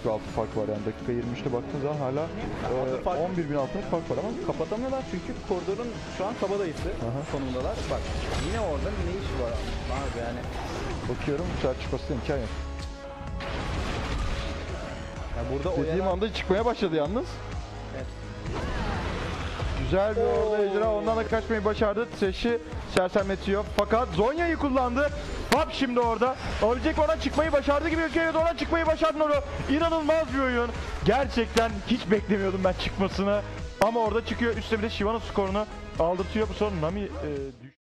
büyük bir altı fark var yani dakika 23'te baktığın zaman hala e, fark- 11 bin altın fark var ama Kapatamıyorlar çünkü koridorun şu an kabadayısı konumundalar. Bak yine orada ne iş var abi yani. bakıyorum sefer çıkması imkan yok. Ya burada Dediğim oyalan... anda çıkmaya başladı yalnız. Evet. Güzel bir orada ejderha ondan da kaçmayı başardı. Trash'i sersemletiyor. Fakat Zonya'yı kullandı. Pap şimdi orada. Alabilecek oradan çıkmayı başardı gibi gözüküyor. Evet, Oradan çıkmayı başardı Noro. İnanılmaz bir oyun. Gerçekten hiç beklemiyordum ben çıkmasını. Ama orada çıkıyor. Üstte bir de Shiva'nın skorunu aldırtıyor. Bu sonra Nami e,